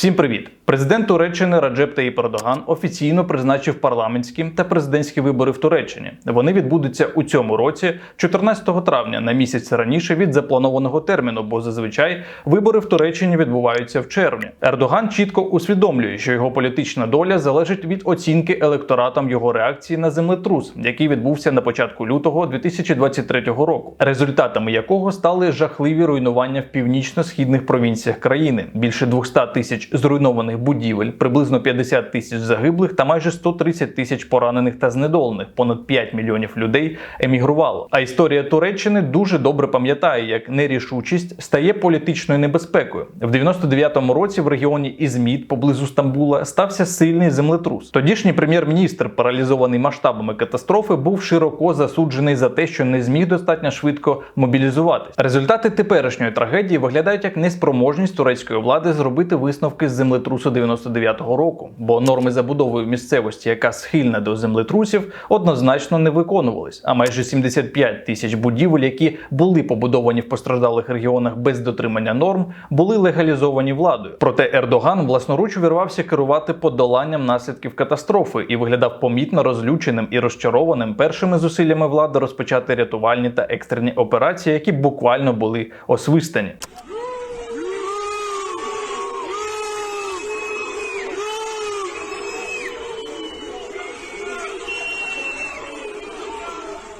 Всім привіт! Президент Туреччини Раджеп Таїп Ердоган офіційно призначив парламентські та президентські вибори в Туреччині. Вони відбудуться у цьому році, 14 травня, на місяць раніше від запланованого терміну, бо зазвичай вибори в Туреччині відбуваються в червні. Ердоган чітко усвідомлює, що його політична доля залежить від оцінки електоратом його реакції на землетрус, який відбувся на початку лютого 2023 року, результатами якого стали жахливі руйнування в північно-східних провінціях країни. Більше 200 тисяч зруйнованих будівель, приблизно 50 тисяч загиблих та майже 130 тисяч поранених та знедолених. Понад 5 мільйонів людей емігрувало. А історія Туреччини дуже добре пам'ятає, як нерішучість стає політичною небезпекою. В 99-му році в регіоні Ізміт поблизу Стамбула стався сильний землетрус. Тодішній прем'єр-міністр, паралізований масштабами катастрофи, був широко засуджений за те, що не зміг достатньо швидко мобілізуватись. Результати теперішньої трагедії виглядають як неспроможність турецької влади зробити висновки з землетрусу 99-го року, бо норми забудови місцевості, яка схильна до землетрусів, однозначно не виконувались. А майже 75 тисяч будівель, які були побудовані в постраждалих регіонах без дотримання норм, були легалізовані владою. Проте Ердоган власноруч увірвався керувати подоланням наслідків катастрофи і виглядав помітно розлюченим і розчарованим першими зусиллями влади розпочати рятувальні та екстрені операції, які буквально були освистані.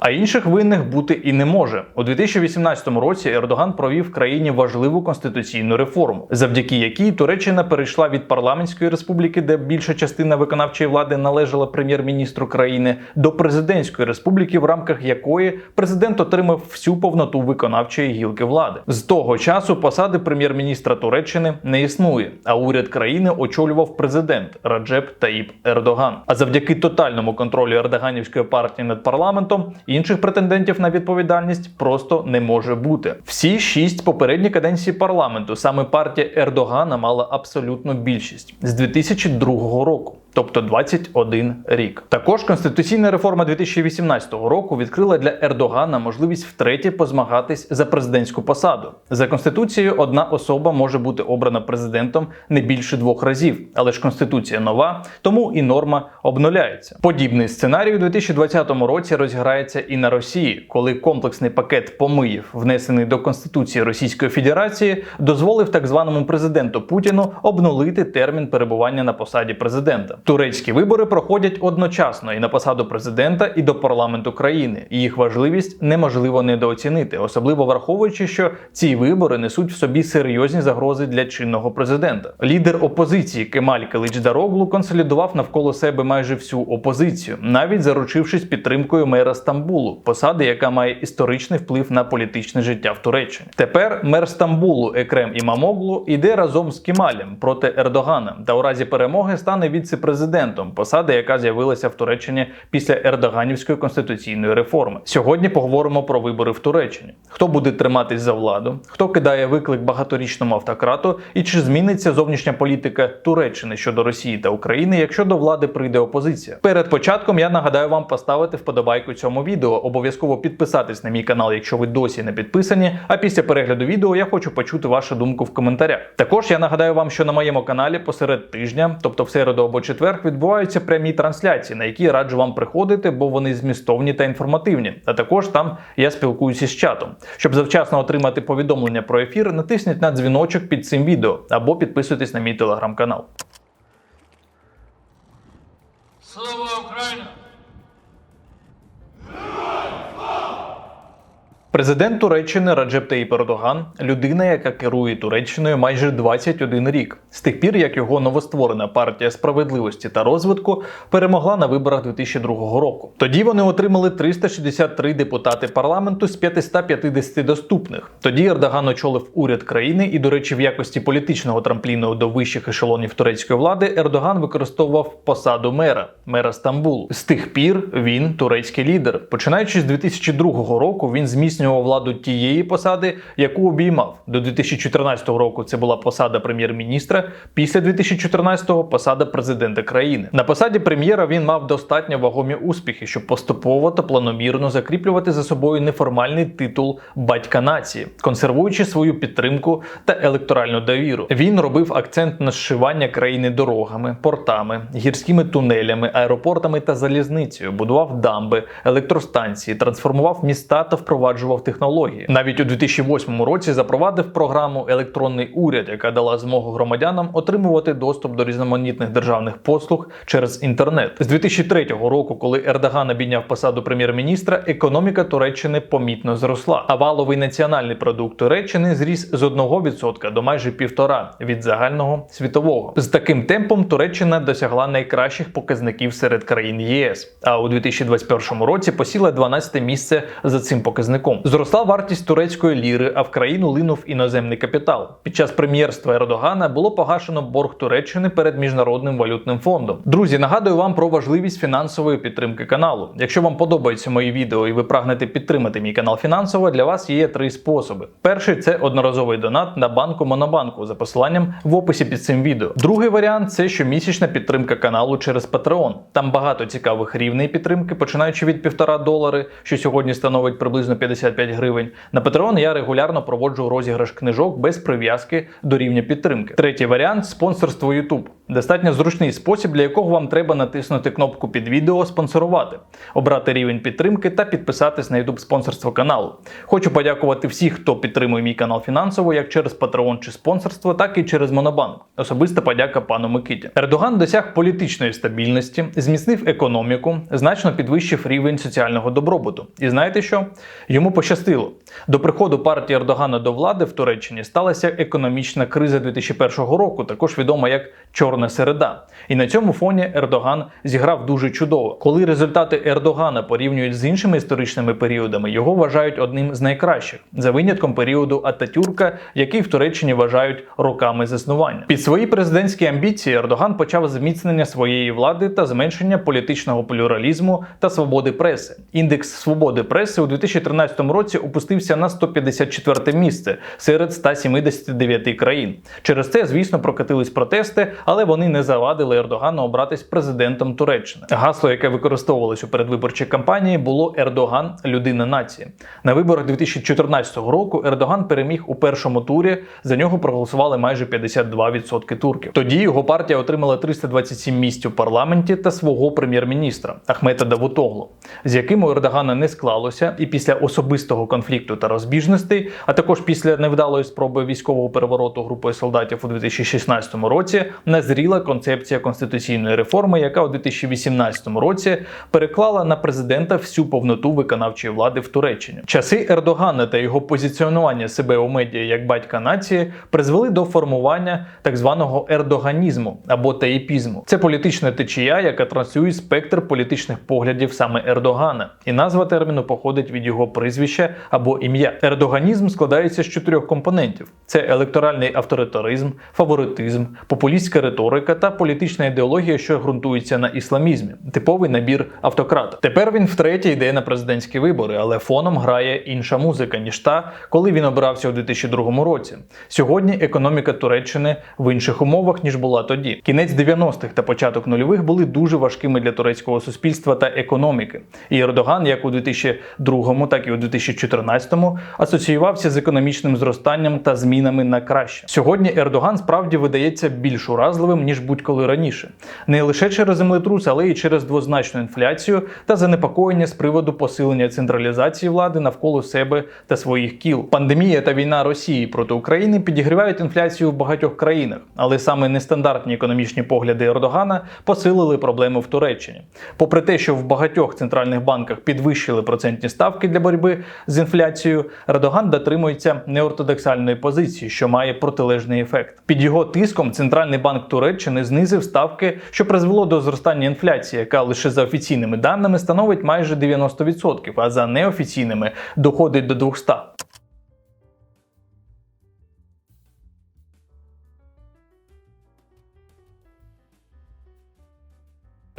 А інших винних бути і не може. У 2018 році Ердоган провів в країні важливу конституційну реформу, завдяки якій Туреччина перейшла від парламентської республіки, де більша частина виконавчої влади належала прем'єр-міністру країни, до президентської республіки, в рамках якої президент отримав всю повноту виконавчої гілки влади. З того часу посади прем'єр-міністра Туреччини не існує, а уряд країни очолював президент Раджеп Таїп Ердоган. А завдяки тотальному контролю ердоганівської партії над парламентом. Інших претендентів на відповідальність просто не може бути. Всі шість попередні каденції парламенту саме партія Ердогана мала абсолютну більшість з 2002 року. Тобто 21 рік. Також конституційна реформа 2018 року відкрила для Ердогана можливість втретє позмагатись за президентську посаду. За конституцією одна особа може бути обрана президентом не більше двох разів, але ж конституція нова, тому і норма обнуляється. Подібний сценарій у 2020 році розграється і на Росії, коли комплексний пакет помиїв, внесений до Конституції Російської Федерації, дозволив так званому президенту Путіну обнулити термін перебування на посаді президента. Турецькі вибори проходять одночасно і на посаду президента, і до парламенту країни. І їх важливість неможливо недооцінити, особливо враховуючи, що ці вибори несуть в собі серйозні загрози для чинного президента. Лідер опозиції Кемаль Калич Дароглу консолідував навколо себе майже всю опозицію, навіть заручившись підтримкою мера Стамбулу, посади, яка має історичний вплив на політичне життя в Туреччині. Тепер мер Стамбулу Екрем Імамоглу йде разом з Кемалем проти Ердогана, та у разі перемоги стане віце-президентом президентом, посада, яка з'явилася в Туреччині після Ердоганівської конституційної реформи. Сьогодні поговоримо про вибори в Туреччині. Хто буде триматись за владу, хто кидає виклик багаторічному автократу, і чи зміниться зовнішня політика Туреччини щодо Росії та України, якщо до влади прийде опозиція? Перед початком я нагадаю вам поставити вподобайку цьому відео, обов'язково підписатись на мій канал, якщо ви досі не підписані. А після перегляду відео я хочу почути вашу думку в коментарях. Також я нагадаю вам, що на моєму каналі посеред тижня, тобто в середу або четвер, відбуваються прямі трансляції, на які раджу вам приходити, бо вони змістовні та інформативні. А також там я спілкуюся з чатом. Щоб завчасно отримати повідомлення про ефір, натисніть на дзвіночок під цим відео або підписуйтесь на мій телеграм-канал. Президент Туреччини Раджеп Таїп Ердоган – людина, яка керує Туреччиною майже 21 рік, з тих пір, як його новостворена партія справедливості та розвитку перемогла на виборах 2002 року. Тоді вони отримали 363 депутати парламенту з 550 доступних. Тоді Ердоган очолив уряд країни, і, до речі, в якості політичного трампліну до вищих ешелонів турецької влади Ердоган використовував посаду мера, мера Стамбулу. З тих пір він турецький лідер. Починаючи з 2002 року, він зміцнює здійснював владу тієї посади, яку обіймав. До 2014 року це була посада прем'єр-міністра. Після 2014-го посада президента країни. На посаді прем'єра він мав достатньо вагомі успіхи, щоб поступово та планомірно закріплювати за собою неформальний титул батька нації, консервуючи свою підтримку та електоральну довіру. Він робив акцент на зшивання країни дорогами, портами, гірськими тунелями, аеропортами та залізницею, будував дамби, електростанції, трансформував міста та впроваджував технології. Навіть у 2008 році запровадив програму Електронний уряд, яка дала змогу громадянам отримувати доступ до різноманітних державних послуг через інтернет. З 2003 року, коли Ердоган обійняв посаду прем'єр-міністра, економіка Туреччини помітно зросла. А валовий національний продукт Туреччини зріс з 1% до майже півтора від загального світового. З таким темпом Туреччина досягла найкращих показників серед країн ЄС. А у 2021 році посіла 12 місце за цим показником. Зросла вартість турецької ліри, а в країну линув іноземний капітал. Під час прем'єрства Ердогана було погашено борг Туреччини перед міжнародним валютним фондом. Друзі, нагадую вам про важливість фінансової підтримки каналу. Якщо вам подобаються мої відео і ви прагнете підтримати мій канал фінансово, для вас є три способи. Перший це одноразовий донат на банку Монобанку за посиланням в описі під цим відео. Другий варіант це щомісячна підтримка каналу через Patreon. Там багато цікавих рівней підтримки, починаючи від півтора долари, що сьогодні становить приблизно 55 гривень. На Patreon я регулярно проводжу розіграш книжок без прив'язки до рівня підтримки. Третій варіант спонсорство YouTube. Достатньо зручний спосіб, для якого вам треба натиснути кнопку під відео спонсорувати, обрати рівень підтримки та підписатись на YouTube спонсорство каналу. Хочу подякувати всіх, хто підтримує мій канал фінансово, як через Patreon чи спонсорство, так і через Монобанк. Особиста подяка пану Микиті. Ердоган досяг політичної стабільності, зміцнив економіку, значно підвищив рівень соціального добробуту. І знаєте що? Йому пощастило. До приходу партії Ердогана до влади в Туреччині сталася економічна криза 2001 року, також відома як Чорна середа. І на цьому фоні Ердоган зіграв дуже чудово. Коли результати Ердогана порівнюють з іншими історичними періодами, його вважають одним з найкращих за винятком періоду Ататюрка, який в Туреччині вважають роками заснування. Під свої президентські амбіції Ердоган почав зміцнення своєї влади та зменшення політичного плюралізму та свободи преси. Індекс свободи преси у 2013 році опустився на 154 місце серед 179 країн. Через це, звісно, прокатились протести, але вони не завадили Ердогану обратись президентом Туреччини. Гасло, яке використовувалось у передвиборчій кампанії, було Ердоган людина нації. На виборах 2014 року Ердоган переміг у першому турі. За нього проголосували майже 52% турків. Тоді його партія отримала 327 місць у парламенті та свого прем'єр-міністра Ахмета Давутоглу, з яким у Ердогана не склалося, і після особистого конфлікту та розбіжностей, а також після невдалої спроби військового перевороту групою солдатів у 2016 році, назріла концепція конституційної реформи, яка у 2018 році переклала на президента всю повноту виконавчої влади в Туреччині. Часи Ердогана та його позиціонування себе у медіа як батька нації призвели до формування так званого ердоганізму або таїпізму. Це політична течія, яка транслює спектр політичних поглядів саме Ердогана, і назва терміну походить від його прізвища або ім'я. Ердоганізм складається з чотирьох компонентів: це електоральний авторитаризм, фаворитизм, популістська риторика та політична ідеологія, що ґрунтується на ісламізмі, типовий набір автократа. Тепер він втретє йде на президентські вибори, але фоном грає інша музика ніж та, коли він обирався у 2002 році. Сьогодні економіка Туреччини в інших умовах ніж була тоді. Кінець 90-х та початок нульових були дуже важкими для турецького суспільства та економіки. І Ердоган, як у 2002, так і у 2014 асоціювався з економічним зростанням та змінами на краще. Сьогодні Ердоган справді видається більш уразливим ніж будь-коли раніше, не лише через землетрус, але й через двозначну інфляцію та занепокоєння з приводу посилення централізації влади навколо себе та своїх кіл. Пандемія та війна Росії проти України підігрівають інфляцію в багатьох країнах, але саме нестандартні економічні погляди Ердогана посилили проблеми в Туреччині. Попри те, що в багатьох центральних банках підвищили процентні ставки для боротьби з інфляцією, Ердоган дотримується неортодоксальної позиції, що має протилежний ефект. Під його тиском центральний банк Туреччини знизив ставки, що призвело до зростання інфляції, яка лише за офіційними даними становить майже 90%, а за неофіційними доходить до 200%.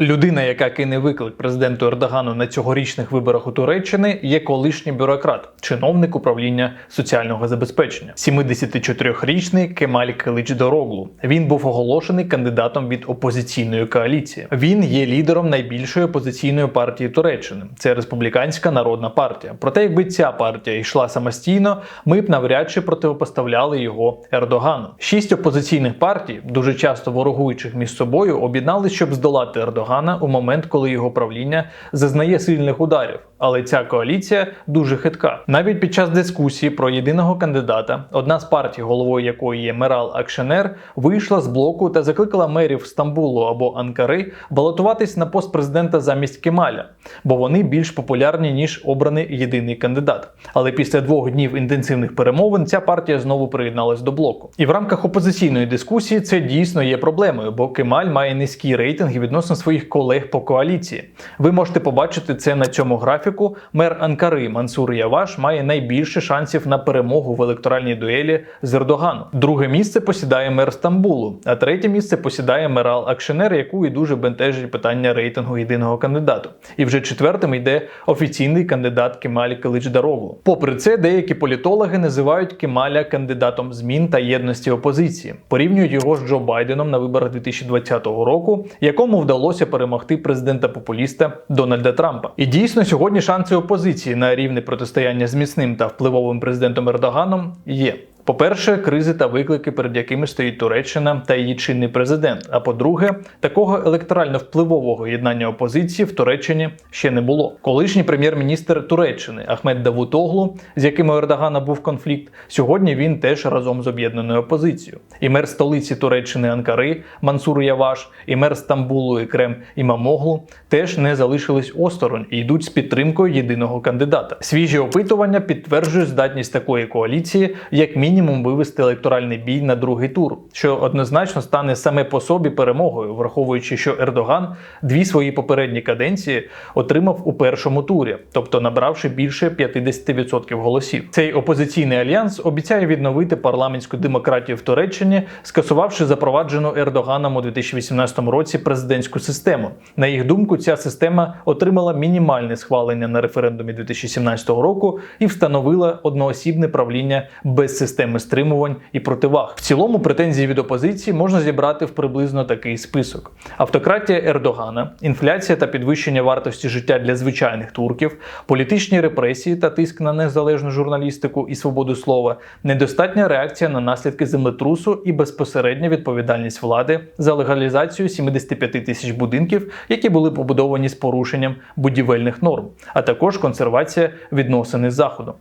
Людина, яка кине виклик президенту Ердогану на цьогорічних виборах у Туреччини, є колишній бюрократ, чиновник управління соціального забезпечення, 74-річний Кемаль Килич Дороглу. Він був оголошений кандидатом від опозиційної коаліції. Він є лідером найбільшої опозиційної партії Туреччини. Це республіканська народна партія. Проте, якби ця партія йшла самостійно, ми б навряд чи противопоставляли його Ердогану. Шість опозиційних партій, дуже часто ворогуючих між собою, об'єдналися, щоб здолати Ердогана у момент, коли його правління зазнає сильних ударів. Але ця коаліція дуже хитка. Навіть під час дискусії про єдиного кандидата, одна з партій, головою якої є Мерал Акшенер, вийшла з блоку та закликала мерів Стамбулу або Анкари балотуватись на пост президента замість Кемаля, бо вони більш популярні ніж обраний єдиний кандидат. Але після двох днів інтенсивних перемовин ця партія знову приєдналась до блоку. І в рамках опозиційної дискусії це дійсно є проблемою, бо Кемаль має низькі рейтинги відносно своїх колег по коаліції. Ви можете побачити це на цьому графіку. Мер Анкари Мансур Яваш має найбільше шансів на перемогу в електоральній дуелі з Ердоганом. Друге місце посідає мер Стамбулу, а третє місце посідає Мерал Акшенер, яку і дуже бентежить питання рейтингу єдиного кандидату. І вже четвертим йде офіційний кандидат Кемаль Килич Дароглу. Попри це, деякі політологи називають Кемаля кандидатом змін та єдності опозиції, порівнюють його з Джо Байденом на виборах 2020 року, якому вдалося перемогти президента популіста Дональда Трампа. І дійсно сьогодні шанси опозиції на рівне протистояння з міцним та впливовим президентом Ердоганом є. По-перше, кризи та виклики, перед якими стоїть Туреччина та її чинний президент. А по-друге, такого електорально впливового єднання опозиції в Туреччині ще не було. Колишній прем'єр-міністр Туреччини Ахмед Давутоглу, з яким у Ердогана був конфлікт, сьогодні він теж разом з об'єднаною опозицією. І мер столиці Туреччини Анкари Мансур Яваш, і мер Стамбулу Екрем Імамоглу теж не залишились осторонь і йдуть з підтримкою єдиного кандидата. Свіжі опитування підтверджують здатність такої коаліції, як мінімум мінімум вивести електоральний бій на другий тур, що однозначно стане саме по собі перемогою, враховуючи, що Ердоган дві свої попередні каденції отримав у першому турі, тобто набравши більше 50% голосів. Цей опозиційний альянс обіцяє відновити парламентську демократію в Туреччині, скасувавши запроваджену Ердоганом у 2018 році президентську систему. На їх думку, ця система отримала мінімальне схвалення на референдумі 2017 року і встановила одноосібне правління без системи системи стримувань і противаг. В цілому претензії від опозиції можна зібрати в приблизно такий список: автократія Ердогана, інфляція та підвищення вартості життя для звичайних турків, політичні репресії та тиск на незалежну журналістику і свободу слова, недостатня реакція на наслідки землетрусу і безпосередня відповідальність влади за легалізацію 75 тисяч будинків, які були побудовані з порушенням будівельних норм, а також консервація відносин із заходом.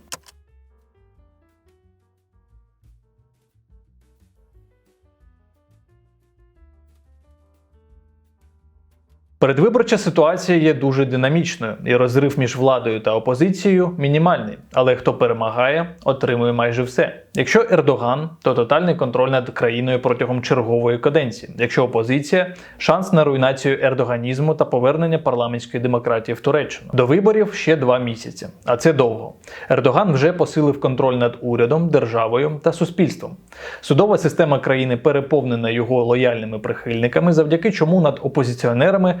Передвиборча ситуація є дуже динамічною, і розрив між владою та опозицією мінімальний. Але хто перемагає, отримує майже все. Якщо Ердоган, то тотальний контроль над країною протягом чергової каденції. Якщо опозиція шанс на руйнацію ердоганізму та повернення парламентської демократії в Туреччину. До виборів ще два місяці, а це довго. Ердоган вже посилив контроль над урядом, державою та суспільством. Судова система країни переповнена його лояльними прихильниками, завдяки чому над опозиціонерами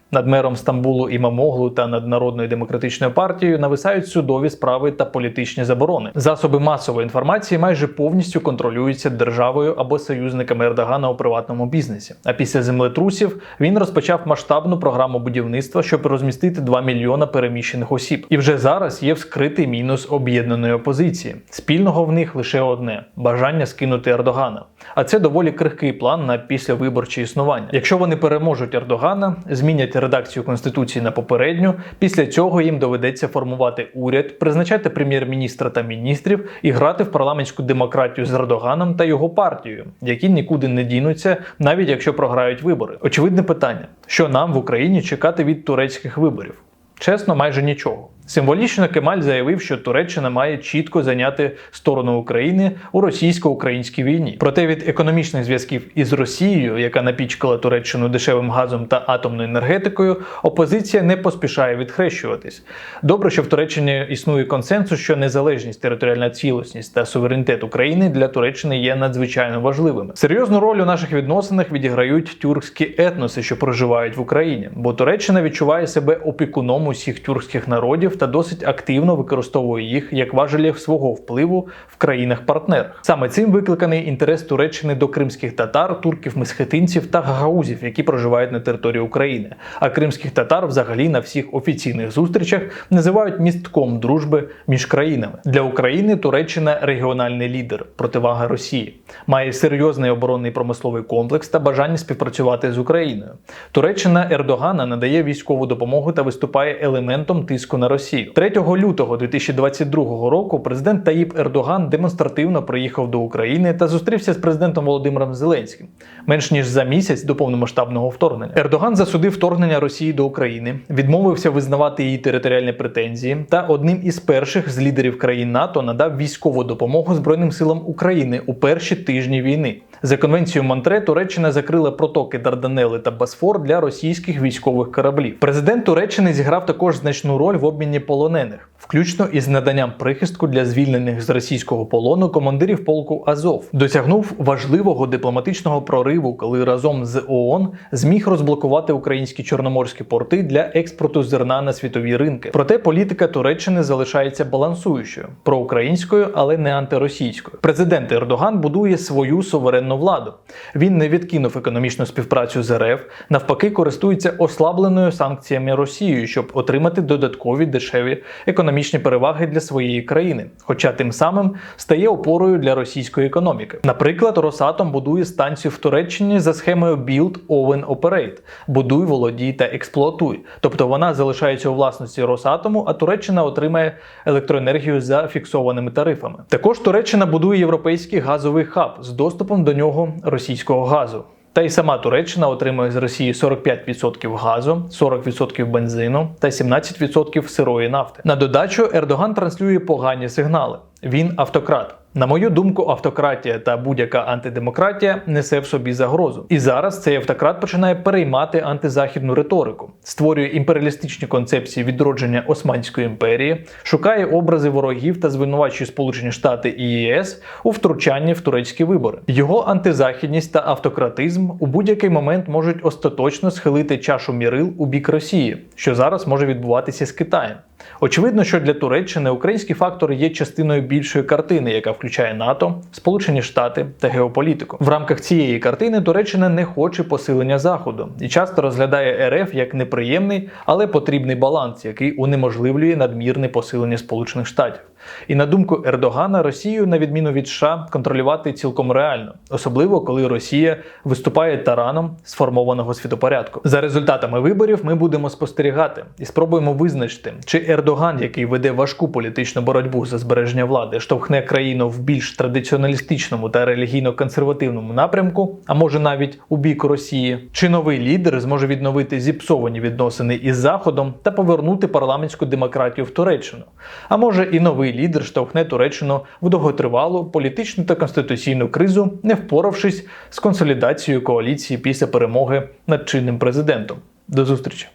над мером Стамбулу Імамоглу та над народною демократичною партією нависають судові справи та політичні заборони. Засоби масової інформації майже повністю контролюються державою або союзниками Ердогана у приватному бізнесі. А після землетрусів він розпочав масштабну програму будівництва, щоб розмістити 2 мільйона переміщених осіб. І вже зараз є вскритий мінус об'єднаної опозиції. Спільного в них лише одне бажання скинути Ердогана. А це доволі крихкий план на післявиборче існування. Якщо вони переможуть Ердогана, змінять редакцію конституції на попередню. Після цього їм доведеться формувати уряд, призначати прем'єр-міністра та міністрів і грати в парламентську демократію з Ердоганом та його партією, які нікуди не дінуться, навіть якщо програють вибори. Очевидне питання: що нам в Україні чекати від турецьких виборів? Чесно, майже нічого. Символічно Кемаль заявив, що Туреччина має чітко зайняти сторону України у російсько-українській війні. Проте від економічних зв'язків із Росією, яка напічкала Туреччину дешевим газом та атомною енергетикою, опозиція не поспішає відхрещуватись. Добре, що в Туреччині існує консенсус, що незалежність, територіальна цілісність та суверенітет України для Туреччини є надзвичайно важливими. Серйозну роль у наших відносинах відіграють тюркські етноси, що проживають в Україні, бо Туреччина відчуває себе опікуном усіх тюркських народів та досить активно використовує їх як важелів свого впливу в країнах-партнерах. Саме цим викликаний інтерес Туреччини до кримських татар, турків, месхетинців та гагаузів, які проживають на території України. А кримських татар взагалі на всіх офіційних зустрічах називають містком дружби між країнами. Для України Туреччина регіональний лідер, противага Росії, має серйозний оборонний промисловий комплекс та бажання співпрацювати з Україною. Туреччина Ердогана надає військову допомогу та виступає елементом тиску на Росію. 3 лютого 2022 року президент Таїп Ердоган демонстративно приїхав до України та зустрівся з президентом Володимиром Зеленським менш ніж за місяць до повномасштабного вторгнення. Ердоган засудив вторгнення Росії до України, відмовився визнавати її територіальні претензії та одним із перших з лідерів країн НАТО надав військову допомогу Збройним силам України у перші тижні війни. За конвенцією Монтре Туреччина закрила протоки Дарданели та Босфор для російських військових кораблів. Президент Туреччини зіграв також значну роль в обміні полонених, включно із наданням прихистку для звільнених з російського полону командирів полку Азов. Досягнув важливого дипломатичного прориву, коли разом з ООН зміг розблокувати українські чорноморські порти для експорту зерна на світові ринки. Проте політика Туреччини залишається балансуючою проукраїнською, але не антиросійською. Президент Ердоган будує свою суверенну владу. Він не відкинув економічну співпрацю з РФ, навпаки, користується ослабленою санкціями Росією, щоб отримати додаткові дешеві економічні переваги для своєї країни, хоча тим самим стає опорою для російської економіки. Наприклад, Росатом будує станцію в Туреччині за схемою Build, Own, Operate – будуй, володій та експлуатуй. Тобто вона залишається у власності Росатому, а Туреччина отримає електроенергію за фіксованими тарифами. Також Туреччина будує європейський газовий хаб з доступом до нього російського газу. Та й сама Туреччина отримує з Росії 45% газу, 40% бензину та 17% сирої нафти. На додачу Ердоган транслює погані сигнали. Він автократ. На мою думку, автократія та будь-яка антидемократія несе в собі загрозу. І зараз цей автократ починає переймати антизахідну риторику, створює імперіалістичні концепції відродження Османської імперії, шукає образи ворогів та звинувачує Сполучені Штати і ЄС у втручанні в турецькі вибори. Його антизахідність та автократизм у будь-який момент можуть остаточно схилити чашу мірил у бік Росії, що зараз може відбуватися з Китаєм. Очевидно, що для Туреччини український фактор є частиною більшої картини, яка включає НАТО, Сполучені Штати та геополітику. В рамках цієї картини Туреччина не хоче посилення Заходу і часто розглядає РФ як неприємний, але потрібний баланс, який унеможливлює надмірне посилення Сполучених Штатів. І на думку Ердогана, Росію, на відміну від США, контролювати цілком реально, особливо коли Росія виступає тараном сформованого світопорядку. За результатами виборів ми будемо спостерігати і спробуємо визначити, чи Ердоган, який веде важку політичну боротьбу за збереження влади, штовхне країну в більш традиціоналістичному та релігійно-консервативному напрямку, а може навіть у бік Росії, чи новий лідер зможе відновити зіпсовані відносини із Заходом та повернути парламентську демократію в Туреччину. А може і новий лідер штовхне Туреччину в довготривалу політичну та конституційну кризу, не впоравшись з консолідацією коаліції після перемоги над чинним президентом. До зустрічі!